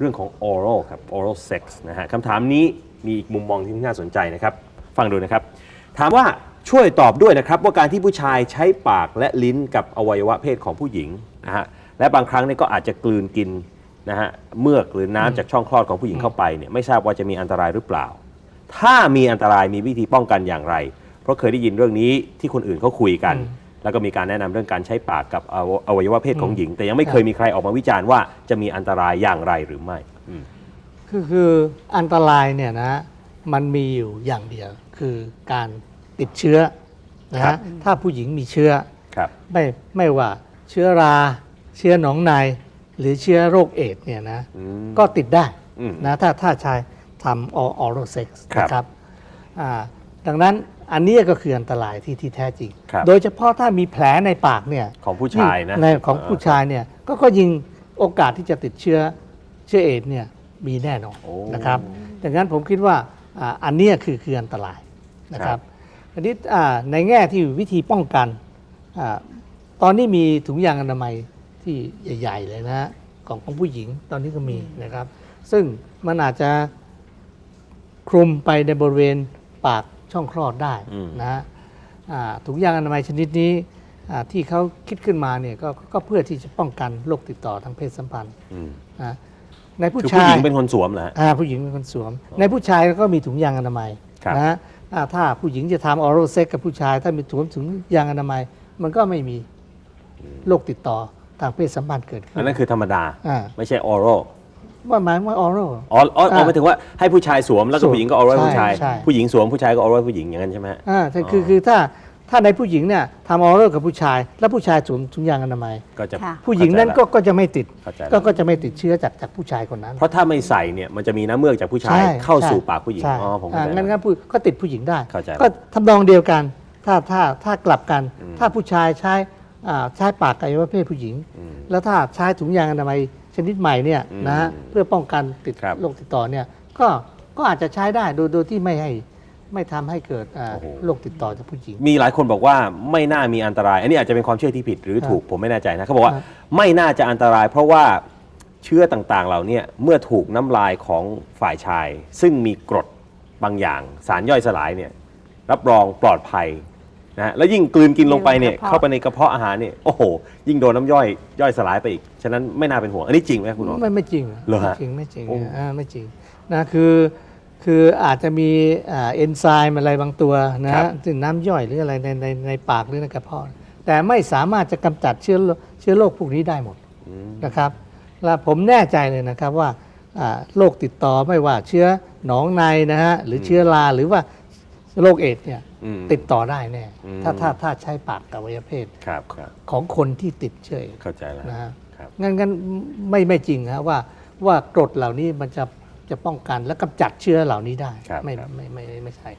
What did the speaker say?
เรื่องของ oral ครับ oral sex นะฮะคำถามนี้มีอีกมุมมองที่น่าสนใจนะครับ ฟังดูนะครับ ถามว่าช่วยตอบด้วยนะครับ ว่าการที่ผู้ชายใช้ปากและลิ้นกับอวัยวะเพศของผู้หญิงนะฮะและบางครั้งเนี่ยก็อาจจะกลืนกินนะฮะเมือกหรือน้ำจากช่องคลอดของผู้หญิงเข้าไปเนี่ยไม่ทราบว่าจะมีอันตรายหรือเปล่า ถ้ามีอันตรายมีวิธีป้องกันอย่างไร เพราะเคยได้ยินเรื่องนี้ที่คนอื่นเขาคุยกัน แล้วก็มีการแนะนำเรื่องการใช้ปากกับอวอวัยวะเพศของหญิง แต่ยังไม่เคยมีใครออกมาวิจารณ์ว่าจะมีอันตรายอย่างไรหรือไม่อืมคือคืออันตรายเนี่ยนะมันมีอยู่อย่างเดียว คือการติดเชื้อนะครัฮะบถ้าผู้หญิงมีเชื้อ ครับ ไม่ไม่ว่าเชื้อรา เชื้อหนองใน หรือเชื้อโรคเอดส์เนี่ยนะอืมก็ติดได้อืมนะถ้าถ้าชายทำออโรเซ็กซ์ครับนะครับอ่าดังนั้น อันนี้ก็คืออันตรายที่ที่แท้จริง ครับโดยเฉพาะถ้ามีแผลในปากเนี่ยของผู้ชายนะในของผู้ชายเนี่ยก็ก็ยิงโอกาสที่จะติดเชื้อเชื้อเอดส์เนี่ยมีแน่นอนโอ้นะครับดังนั้นผมคิดว่าอ่าอันเนี้ยคือคืออันตรายนะคครัรับบ อันนี้อ่าในแง่ที่วิธีป้องกันอาตอนนี้มีถุงยางอนามัยที่ใหญ่ ๆ เลยนะฮะของของผู้หญิงตอนนี้ก็มีนะครับ ซึ่งมันอาจจะ คลุมไปในบริเวณปาก ช่องคลอดได้อืมนะฮะอ่าถุงยางอนามัยชนิดนี้อ่าที่เขาคิดขึ้นมาเนี่ยก็ก็เพื่อที่จะป้องกันโรคติดต่อทางเพศสัมพันธ์อืมนะในผู้คือผู้ชาหยญิงเป็นคนสวมเหรอฮะอ่าผู้หญิงเป็นคนสวม ในผู้ชายก็มีถุงยางอนามัยครับนะฮะอ่าถ้าผู้หญิงจะทำออโรเซ็กกับผู้ชาย ถ้ามีถุงถุงยางอนามัย มันก็ไม่มีโรคติดต่อทางเพศสัมพันธ์เกิดขึ้อันนนั้นคือธรรมดาอ่าไม่ใช่ oral ว่าหมายว่าออโรอ๋ออ๋ออ๋ออ่าหมายถึงว่าให้ผู้ชายสวมแล้วก็สวมผู้หญิงก็ oral ใช่ผู้ชายใช่ ผู้หญิงสวมผู้ชายก็ oral ผู้หญิงอย่างนั้นใช่ไหมฮะ อ่าแต่คืออ๋อ คือถ้าถ้าในผู้หญิงเนี่ยทำออโรกับผู้ชาย แล้วผู้ชายสวมถุงยางอนามัย ก็จะ ค่ะ ผู้หญิงนั้นก็เข้าใจก็จะไม่ติดเข้าใจก็แล้วก็จะไม่ติดเชื้อจากจากผู้ชายคนนั้นเพราะถ้าไม่ใส่เนี่ยมันจะมีน้ำเมือกจากผู้ชายใช่เข้าสู่ใช่ปากผู้หญิงใช่อ๋อผมเข้าอ่าใจงั้นแล้วงั้นผู้ก็ติดผู้หญิงได้ เข้าใจแล้วก็ทำนองเดียวกัน ถ้าถ้าถ้ากลับกัน อืมถ้าผู้ชายใช้อ่าใช้ปากอวัยวะเพศผู้หญิง อืม แล้วถ้าใช้ถุงยางอนามัย ชนิดใหม่เนี่ยอืมนะฮะเพื่อป้องกันติดครับ โรคติดต่อเนี่ยก็ก็อาจจะใช้ได้โดยโดยที่ไม่ให้ไม่ทำให้เกิดอ่าโอ้โหโรคติดต่อจากผู้หญิง มีหลายคนบอกว่าไม่น่ามีอันตราย อันนี้อาจจะเป็นความเชื่อที่ผิดหรือถูกผมไม่แน่ใจนะเขาบอกว่าครับ ไม่น่าจะอันตราย เพราะว่าเชื้อต่างๆเหล่าเนี้เมื่อถูกน้ำลายของฝ่ายชาย ซึ่งมีกรดบางอย่าง สารย่อยสลายเนี่ยรับรองปลอดภัย นะฮะแล้วยิ่งกลืนกินลงไปเนี่ยในกระเพาะเข้าไปในกระเพาะอาหารเนี่ยโอ้โห ยิ่งโดนน้ำย่อยย่อยสลายไปอีก ฉะนั้นไม่น่าเป็นห่วง อันนี้จริงไหมคุณหมอ ไม่ไม่จริงเหรอฮะไม่จริงไม่จริงโอ้ อ่าไม่จริงนะคือคืออาจจะมีอ่าเอนไซม์อะไรบางตัวนะฮะซึ่งน้ำย่อยหรืออะไรในในในปากหรือในกระเพาะแต่ไม่สามารถจะกำจัดเชื้อโรคเชื้อโรคพวกนี้ได้หมดอืมนะครับและผมแน่ใจเลยนะครับว่าอ่าโรคติดต่อไม่ว่าเชื้อหนองในนะฮะหรือเชื้อราหรือว่า โรคเอดส์เนี่ยอืม ติดต่อได้แน่อืม ถ้าถ้าถ้าใช้ปากกับอวัยวะเพศครับครับของคนที่ติดเชื้อเอดส์เข้าใจแล้วนะฮะครับ งั้นงั้นไม่ไม่จริงนะว่าว่ากรดเหล่านี้มันจะจะป้องกันและกำจัดเชื้อเหล่านี้ได้ ครับไม่ครับ ไม่ไม่ไม่ไม่ใช่